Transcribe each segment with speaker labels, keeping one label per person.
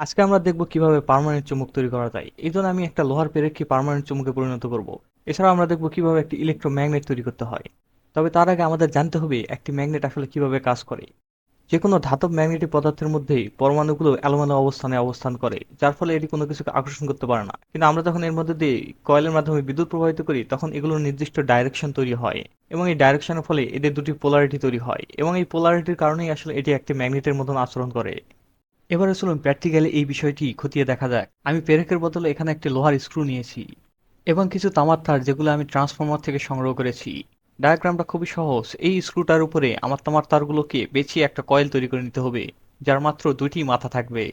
Speaker 1: আজকে আমরা দেখব কীভাবে পার্মানেন্ট চুম্বক তৈরি করা যায়। এই জন্য আমি একটা লোহার পেরেককে পার্মানেন্ট চুম্বকে পরিণত করব। এছাড়াও আমরা দেখব কীভাবে একটি ইলেকট্রোম্যাগনেট তৈরি করতে হয়। তবে তার আগে আমাদের জানতে হবে একটি ম্যাগনেট আসলে কীভাবে কাজ করে। যে কোনো ধাতব ম্যাগনেটিক পদার্থের মধ্যেই পরমাণুগুলো এলোমেলো অবস্থানে অবস্থান করে, যার ফলে এটি কোনো কিছুকে আকর্ষণ করতে পারে না। কিন্তু আমরা যখন এর মধ্যে দিয়ে কয়েলের মাধ্যমে বিদ্যুৎ প্রবাহিত করি, তখন এগুলোর নির্দিষ্ট ডাইরেকশন তৈরি হয় এবং এই ডাইরেকশনের ফলে এদের দুটি পোলারিটি তৈরি হয় এবং এই পোলারিটির কারণেই আসলে এটি একটি ম্যাগনেটের মতন আচরণ করে। এবারে চলুন প্র্যাকটিক্যালি এই বিষয়টি খতিয়ে দেখা যাক। আমি পেরেকের বদলে এখানে একটি লোহার স্ক্রু নিয়েছি এবং কিছু তামার তার যেগুলো আমি ট্রান্সফর্মার থেকে সংগ্রহ করেছি। ডায়াগ্রামটা খুবই সহজ। এই স্ক্রুটার উপরে আমার তামার তারগুলোকে বেছিয়ে একটা কয়েল তৈরি করে নিতে হবে, যার মাত্র দুটি মাথা থাকবে।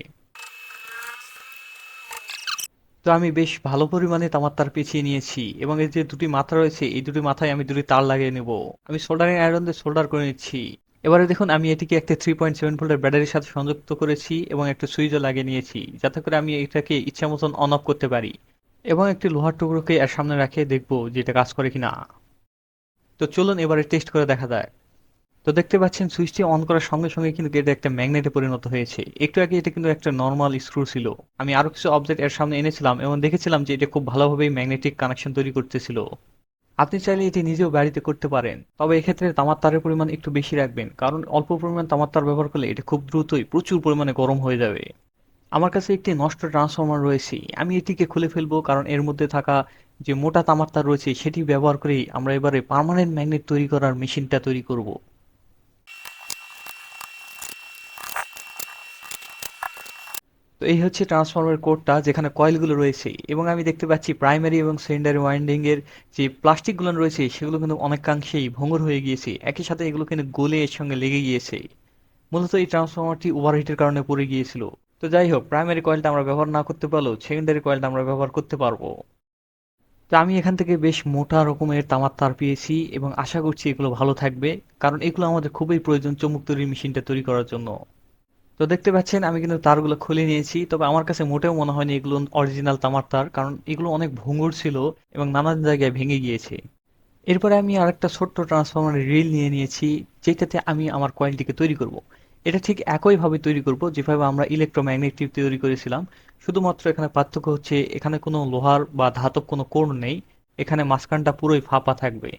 Speaker 1: তো আমি বেশ ভালো পরিমাণে তামার তার পেঁচিয়ে নিয়েছি এবং এই যে দুটি মাথা রয়েছে, এই দুটি মাথায় আমি দুটি তার লাগিয়ে নেব। আমি সোল্ডারিং আয়রন দিয়ে সোল্ডার করে নিচ্ছি। এবারে দেখুন, আমি এটিকে একটা থ্রি পয়েন্ট সেভেন ভোল্টের ব্যাটারির সাথে সংযুক্ত করেছি এবং একটা সুইচও লাগিয়ে নিয়েছি, যাতে করে আমি এটাকে ইচ্ছা মতন অন অফ করতে পারি এবং একটি লোহার টুকরোকে এর সামনে রাখে দেখব যে এটা কাজ করে কিনা। তো চলুন এবারে টেস্ট করে দেখা যায় তো দেখতে পাচ্ছেন, সুইচটি অন করার সঙ্গে সঙ্গে কিন্তু এটা একটা ম্যাগনেটে পরিণত হয়েছে। একটু আগে এটা কিন্তু একটা নর্মাল স্ক্রু ছিল। আমি আরও কিছু অবজেক্ট এর সামনে এনেছিলাম এবং দেখেছিলাম যে এটা খুব ভালোভাবেই ম্যাগনেটিক কানেকশন তৈরি করতেছিল। আপনি চাইলে এটি নিজেও বাড়িতে করতে পারেন। তবে এক্ষেত্রে তামার তারের পরিমাণ একটু বেশি রাখবেন, কারণ অল্প পরিমাণ তামার তার ব্যবহার করলে এটি খুব দ্রুতই প্রচুর পরিমাণে গরম হয়ে যাবে। আমার কাছে একটি নষ্ট ট্রান্সফর্মার রয়েছে। আমি এটিকে খুলে ফেলব, কারণ এর মধ্যে থাকা যে মোটা তামার তার রয়েছে, সেটি ব্যবহার করেই আমরা এবারে পার্মানেন্ট ম্যাগনেট তৈরি করার মেশিনটা তৈরি করব। তো এই হচ্ছে ট্রান্সফর্মার কোডটা যেখানে কয়েলগুলো রয়েছে এবং আমি দেখতে পাচ্ছি প্রাইমারি এবং সেকেন্ডারি ওয়াইন্ডিং এর যে প্লাস্টিকগুলো রয়েছে সেগুলো কিন্তু অনেকাংশেই ভঙ্গুর হয়ে গিয়েছে। একই সাথে এগুলো কিন্তু গলে এর সঙ্গে লেগে গিয়েছে। মূলত এই ট্রান্সফর্মারটি ওভারহিটের কারণে পড়ে গিয়েছিল। তো যাই হোক প্রাইমারি কয়েলটা আমরা ব্যবহার না করতে পারলেও সেকেন্ডারি কয়েলটা আমরা ব্যবহার করতে পারব। তো আমি এখান থেকে বেশ মোটা রকমের তামার তার পেয়েছি এবং আশা করছি এগুলো ভালো থাকবে, কারণ এগুলো আমাদের খুবই প্রয়োজন চমুক তৈরির মেশিনটা তৈরি করার জন্য। তো দেখতে পাচ্ছেন, আমি কিন্তু তারগুলো খুলে নিয়েছি। তবে আমার কাছে মোটেও মনে হয়নি এগুলো অরিজিনাল তামার তার, কারণ এগুলো অনেক ভঙ্গুর ছিল এবং নানান জায়গায় ভেঙে গিয়েছে। এরপরে আমি আরেকটা ছোট্ট ট্রান্সফরমারের রিল নিয়ে নিয়েছি, যেটাতে আমি আমার কয়েলটিকে তৈরি করব। এটা ঠিক একইভাবে তৈরি করব যেভাবে আমরা ইলেকট্রোম্যাগনেটিক তৈরি করেছিলাম। শুধুমাত্র এখানে পার্থক্য হচ্ছে, এখানে কোনো লোহার বা ধাতব কোনো কোণ নেই, এখানে মাঝখানটা পুরোই ফাঁপা থাকবে।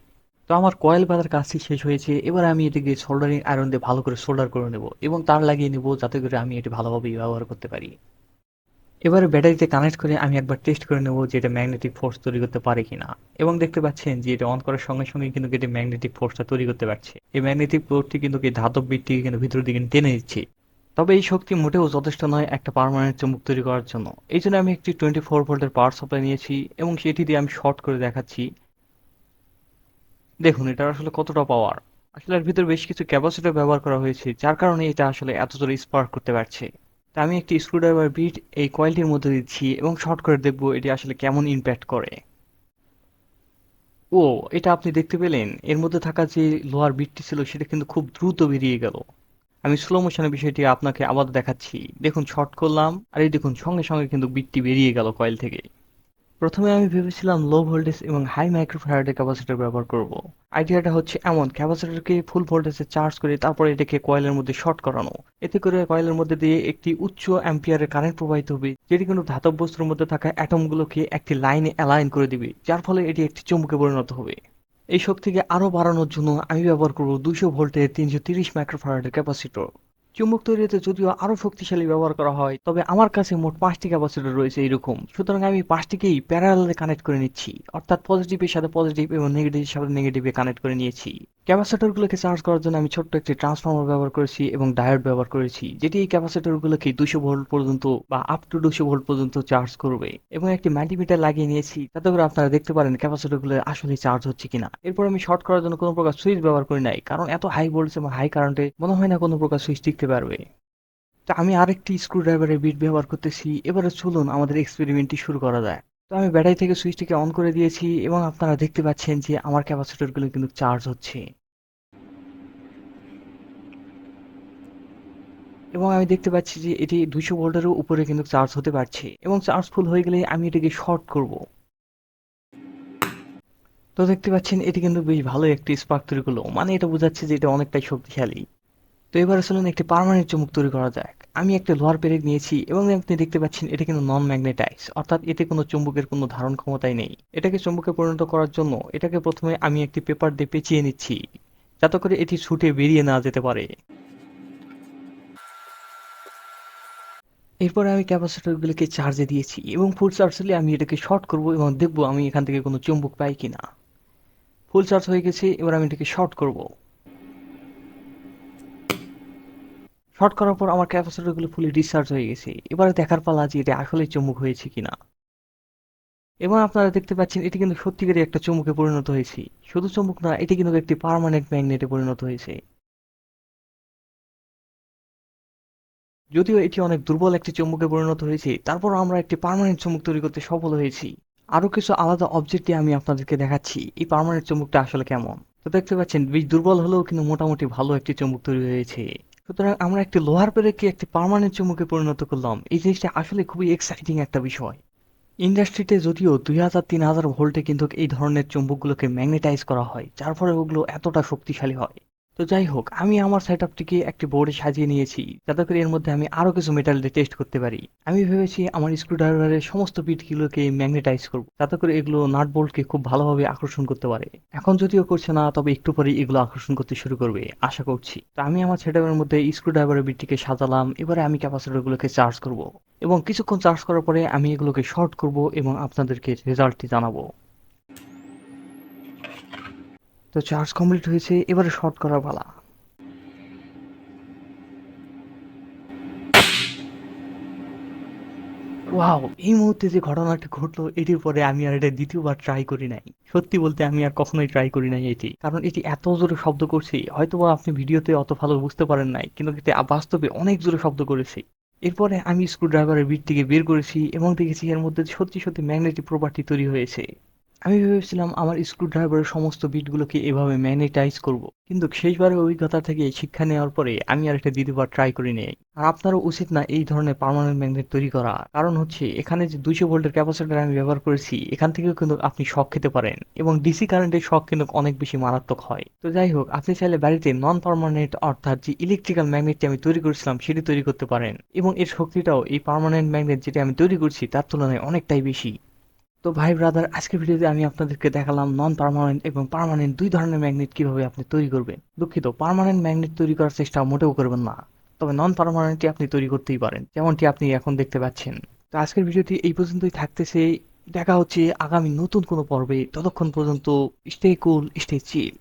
Speaker 1: তো আমার কয়েল বাঁধার কাজটি শেষ হয়েছে। এবার আমি এটিকে সোল্ডারিং আয়রন দিয়ে ভালো করে সোল্ডার করে নেব এবং তার লাগিয়ে নেব যাতে করে আমি এটি ভালোভাবে ব্যবহার করতে পারি। এবারে ব্যাটারিতে কানেক্ট করে আমি একবার টেস্ট করে নেব যে এটা ম্যাগনেটিক ফোর্স তৈরি করতে পারে কিনা। এবং দেখতে পাচ্ছেন যে এটা অন করার সঙ্গে সঙ্গে কিন্তু এটি ম্যাগনেটিক ফোর্সটা তৈরি করতে পারছে। এই ম্যাগনেটিক ফোর্সটি কিন্তু এই ধাতব বিটটিকে কিন্তু ভিতরের দিকে টেনে দিচ্ছে। তবে এই শক্তি মোটেও যথেষ্ট নয় একটা পার্মানেন্ট চুম্বক তৈরি করার জন্য। এই জন্য আমি একটি টোয়েন্টি ফোর ভোল্টের পাওয়ার সাপ্লাই নিয়েছি এবং সেটি দিয়ে আমি শর্ট করে দেখাচ্ছি। দেখুন, এটা আসলে কতটা পাওয়ার আসলে এর ভিতরে বেশ কিছু ক্যাপাসিটর ব্যবহার করা হয়েছে, যার কারণে এটা আসলে এত জোরে স্পার্ক করতে পারছে। তা আমি একটি স্ক্রুড্রাইভার বিট এই কয়েলটির মধ্যে দিচ্ছি এবং শর্ট করে দেখব এটি আসলে কেমন ইম্প্যাক্ট করে। ও, এটা আপনি দেখতে পেলেন। এর মধ্যে থাকা যে লোহার বিটটি ছিল, সেটা কিন্তু খুব দ্রুত বেরিয়ে গেল। আমি স্লো মোশনের বিষয়টি আপনাকে আবার দেখাচ্ছি। দেখুন শর্ট করলাম, আর এই দেখুন, সঙ্গে সঙ্গে কিন্তু বিটটি বেরিয়ে গেল কয়েল থেকে। প্রথমে আমি ভেবেছিলাম লো ভোল্টেজ এবং হাই মাইক্রোফ্যারাডের ক্যাপাসিটর ব্যবহার করব। আইডিয়াটা হচ্ছে এমন ক্যাপাসিটরকে ফুল ভোল্টেজে চার্জ করে তারপরে এটাকে কয়েলের মধ্যে শর্ট করানো। এতে করে কয়েলের মধ্যে দিয়ে একটি উচ্চ অ্যাম্পিয়ারের কারেন্ট প্রবাহিত হবে, যেটি কোনো ধাতব বস্তুর মধ্যে থাকা অ্যাটমগুলোকে একটি লাইনে অ্যালাইন করে দিবে, যার ফলে এটি একটি চুম্বকে পরিণত হবে। এই শক্তিকে আরও বাড়ানোর জন্য আমি ব্যবহার করব দুইশো ভোল্টের তিনশো তিরিশ মাইক্রোফ্যারাডের ক্যাপাসিটর চুম্বক তৈরিতে যদিও আরও শক্তিশালী ব্যবহার করা হয়, তবে আমার কাছে মোট পাঁচটি ক্যাপাসিটর রয়েছে এরকম সুতরাং আমি পাঁচটিকেই প্যারালালে কানেক্ট করে নিচ্ছি, অর্থাৎ পজিটিভের সাথে পজিটিভ এবং নেগেটিভের সাথে নেগেটিভে কানেক্ট করে নিয়েছি। ক্যাপাসিটরগুলোকে চার্জ করার জন্য আমি ছোট্ট একটি ট্রান্সফর্মার ব্যবহার করেছি এবং ডায়োড ব্যবহার করেছি, যেটি এই ক্যাপাসিটরগুলোকে দুশো ভোল্ট পর্যন্ত বা আপ টু দুশো ভোল্ট পর্যন্ত চার্জ করবে এবং একটি মাল্টিমিটার লাগিয়ে নিয়েছি, তাতে করে আপনারা দেখতে পারেন ক্যাপাসিটরগুলো আসলে চার্জ হচ্ছে কিনা। এরপর আমি শর্ট করার জন্য কোনো প্রকার সুইচ ব্যবহার করি নাই, কারণ এত হাই ভোল্টেজ এবং হাই কারেন্টে মনে হয় না কোনো প্রকার সুইচ টিকতে পারবে। তা আমি আরেকটি স্ক্রুড্রাইভারের বিট ব্যবহার করতেছি। এবারে চলুন আমাদের এক্সপেরিমেন্টটি শুরু করা যায় তো আমি ব্যাটারি থেকে সুইচটিকে অন করে দিয়েছি এবং আপনারা দেখতে পাচ্ছেন যে আমার ক্যাপাসিটরগুলো কিন্তু চার্জ হচ্ছে। এবং আমি দেখতে পাচ্ছি যে এটি দুইশো ভোল্টেরও উপরে কিন্তু চার্জ হতে পারছে এবং চার্জ ফুল হয়ে গেলে আমি এটাকে শর্ট করব। তো দেখতে পাচ্ছেন এটি কিন্তু বেশ ভালো একটি স্পার্ক তৈরি করল। মানে এটা বোঝাচ্ছে যে এটা অনেকটাই শক্তিশালী। তো এবার চলুন একটি পার্মানেন্ট চুম্বক তৈরি করা যাক। আমি একটা লোহার পেরেক নিয়েছি এবং আপনি দেখতে পাচ্ছেন এটা কিন্তু নন ম্যাগনেটাইজ অর্থাৎ এতে কোনো চুম্বকের কোনো ধারণ ক্ষমতাই নেই। এটাকে চুম্বকে পরিণত করার জন্য এটাকে প্রথমে আমি একটি পেপার দিয়ে পেঁচিয়ে নিচ্ছি, যাতে করে এটি ছুটে বেরিয়ে না যেতে পারে। এরপরে আমি ক্যাপাসিটরগুলোকে চার্জে দিয়েছি এবং ফুল চার্জ হলে আমি এটাকে শর্ট করব এবং দেখব আমি এখান থেকে কোনো চুম্বক পাই কিনা। ফুল চার্জ হয়ে গেছে, এবার আমি এটাকে শর্ট করব। শর্ট করার পর আমার ক্যাপাসিটরগুলো ফুলি ডিসচার্জ হয়ে গেছে। এবারে দেখার পালা যে এটা আসলে চুম্বক হয়েছে কিনা। এবং আপনারা দেখতে পাচ্ছেন, এটি কিন্তু সত্যিকারই একটা চুম্বকে পরিণত হয়েছে। শুধু চুম্বক না, এটি কিন্তু একটি পার্মানেন্ট ম্যাগনেটে পরিণত হয়েছে। যদিও এটি অনেক দুর্বল একটি চুম্বকে পরিণত হয়েছে তারপর আমরা একটি পার্মানেন্ট চুম্বক তৈরি করতে সফল হয়েছি। আরও কিছু আলাদা অবজেক্ট দিয়ে আমি আপনাদেরকে দেখাচ্ছি, এই পার্মানেন্ট চুম্বকটা আসলে কেমন। তো দেখতে পাচ্ছেন বেশ দুর্বল হলেও কিন্তু মোটামুটি ভালো একটি চুম্বক তৈরি হয়েছে। সুতরাং আমরা একটি লোহার পেরেকে একটি পারমানেন্ট চুমুকে পরিণত করলাম। এই জিনিসটা আসলে খুবই এক্সাইটিং একটা বিষয়। ইন্ডাস্ট্রিতে যদিও দুই হাজার, তিন হাজার ভোল্টে কিন্তু এই ধরনের চুম্বকগুলোকে ম্যাগনেটাইজ করা হয়, যার ফলে ওগুলো এতটা শক্তিশালী হয়। তো যাই হোক, আমি আমার সেট আপটিকে একটি বোর্ডে সাজিয়ে নিয়েছি, যাতে করে এর মধ্যে আমি আরও কিছু মেটাল দিয়ে টেস্ট করতে পারি। আমি ভেবেছি আমার স্ক্রুড্রাইভারের সমস্ত পিটগুলোকে ম্যাগনেটাইজ করব, যাতে করে এগুলো নাট বোল্টকে খুব ভালোভাবে আকর্ষণ করতে পারে। এখন যদিও করছে না, তবে একটু পরে এগুলো আকর্ষণ করতে শুরু করবে, আশা করছি। তো আমি আমার সেট আপের মধ্যে স্ক্রুড্রাইভারের বিটটিকে সাজালাম, এবারে আমি ক্যাপাসিটরগুলোকে চার্জ করব এবং কিছুক্ষণ চার্জ করার পরে আমি এগুলোকে শর্ট করব এবং আপনাদেরকে রেজাল্টটি জানাব। তো চার্জ কমপ্লিট হয়েছে, এবারে শর্ট করা পালা ওয়াও এই মুহূর্তে যে ঘটনাটি ঘটলো, এটির পরে আমি আর এটা দ্বিতীয়বার ট্রাই করি নাই। সত্যি বলতে আমি আর কখনোই ট্রাই করি নাই এটি। কারণ এটি এত জোরে শব্দ করছে, হয়তোবা আপনি ভিডিওতে অত ভালো বুঝতে পারেন নাই, কিন্তু এটি বাস্তবে অনেক জোরে শব্দ করেছি। এরপরে আমি স্ক্রুড্রাইভারের বিটটিকে বের করেছি এবং দেখেছি এর মধ্যে সত্যি সত্যি ম্যাগনেটিক প্রপার্টি তৈরি হয়েছে। আমি ভেবেছিলাম আমার স্ক্রুড্রাইভারের সমস্ত বিটগুলোকে এভাবে ম্যাগনেটাইজ করব। কিন্তু শেষবারের অভিজ্ঞতা থেকে শিক্ষা নেওয়ার পরে আমি আর একটা দ্বিতীয়বার ট্রাই করি নেই আর আপনারও উচিত না এই ধরনের পার্মানেন্ট ম্যাগনেট তৈরি করা। কারণ হচ্ছে, এখানে যে দুইশো ভোল্টের ক্যাপাসিটার আমি ব্যবহার করেছি, এখান থেকেও কিন্তু আপনি শখ খেতে পারেন। এবং ডিসি কারেন্টের শখ কিন্তু অনেক বেশি মারাত্মক হয়। তো যাই হোক, আপনি চাইলে বাড়িতে নন পার্মানেন্ট অর্থাৎ যে ইলেকট্রিক্যাল ম্যাগনেটটি আমি তৈরি করেছিলাম, সেটি তৈরি করতে পারেন। এবং এর শক্তিটাও এই পার্মানেন্ট ম্যাগনেট যেটি আমি তৈরি করছি, তার তুলনায় অনেকটাই বেশি। তো ভাই ব্রাদার আজকের ভিডিওতে আমি আপনাদেরকে দেখালাম নন পারমানেন্ট এবং পারমানেন্ট দুই ধরনের ম্যাগনেট কীভাবে আপনি তৈরি করবেন। দুঃখিত পারমানেন্ট ম্যাগনেট তৈরি করার চেষ্টা মোটেও করবেন না, তবে নন পারমানেন্টটি আপনি তৈরি করতেই পারেন, যেমনটি আপনি এখন দেখতে পাচ্ছেন। তো আজকের ভিডিওটি এই পর্যন্তই থাকতেছে, দেখা হচ্ছে আগামী নতুন কোনো পর্বে, ততক্ষণ পর্যন্ত স্টে কুল স্টে চিল